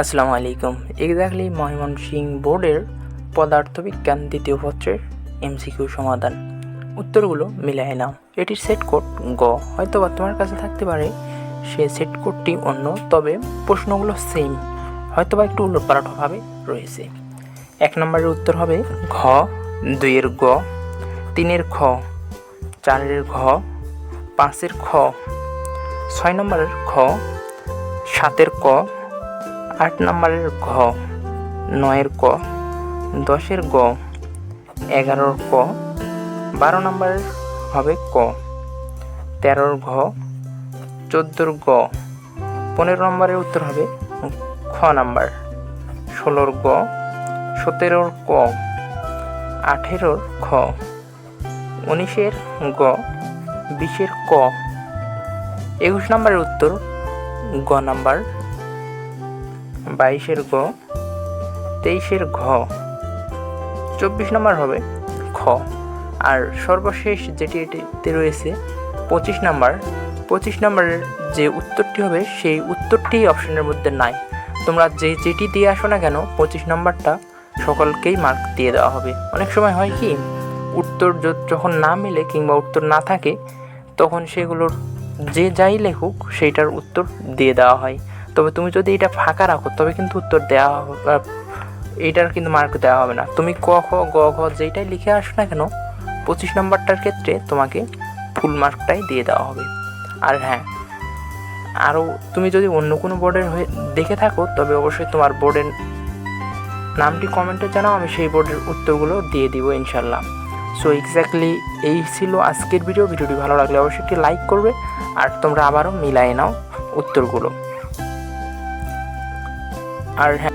আসসালামু আলাইকুম। এক্স্যাক্টলি ময়মনসিংহ বোর্ডের পদার্থবিজ্ঞান দ্বিতীয় পত্রের এমসিকিউ সমাধান। উত্তরগুলো মিলাই নাও। এটির সেট কোড গ। হয়তো বা তোমার কাছে থাকতে পারে সে সেট কোডটি অন্য, তবে প্রশ্নগুলো সেম হয়তো বা একটু উলটপালটভাবে রয়েছে। এক নম্বরের উত্তর হবে ঘ, দুইয়ের গ, তিনের খ, চারের ঘ, পাঁচের খ। ছয় নম্বরের খ, সাতের ক আট নম্বরের ঘ, নয়ের ক, দশের গ, এগারোর ক, বারো নম্বরের হবে ক, তেরোর ঘ, চোদ্দোর গ, পনেরো নম্বরের উত্তর হবে খ নাম্বার, ষোলোর গ, সতেরোর ক, আঠেরোর খ, উনিশের গ, বিশের ক, একুশ নম্বরের উত্তর গ নাম্বার বাইশের গ, তেইশের ঘ, চব্বিশ নম্বর হবে খ। আর সর্বশেষ যেটি এটিতে রয়েছে, পঁচিশ নাম্বার, পঁচিশ নম্বরের যে উত্তরটি হবে, সেই উত্তরটি অপশনের মধ্যে নাই। তোমরা যে যেটি দিয়ে আসো না কেন, পঁচিশ নম্বরটা সকলকেই মার্ক দিয়ে দেওয়া হবে। অনেক সময় হয় কি, উত্তর যখন না মিলে কিংবা উত্তর না থাকে, তখন সেগুলোর যে যাই লেখুক, সেইটার উত্তর দিয়ে দেওয়া হয়। তবে তুমি যদি এটা ফাঁকা রাখো, তবে কিন্তু উত্তর দেওয়া এইটার কিন্তু মার্ক দেওয়া হবে না। তুমি ক, খ, গ, ঘ যেইটাই লিখে আসো না কেন, পঁচিশ নম্বরটার ক্ষেত্রে তোমাকে ফুল মার্কটাই দিয়ে দেওয়া হবে। আর হ্যাঁ আরও তুমি যদি অন্য কোনো বোর্ডের হয়ে দেখে থাকো, তবে অবশ্যই তোমার বোর্ডের নামটি কমেন্টে জানাও, আমি সেই বোর্ডের উত্তরগুলো দিয়ে দিব ইনশাল্লাহ সো এক্স্যাক্টলি এই ছিল আজকের ভিডিও ভিডিওটি ভালো লাগলে অবশ্যই একটি লাইক করবে, আর তোমরা আবারও মিলাই নাও উত্তরগুলো। আর হ্যাঁ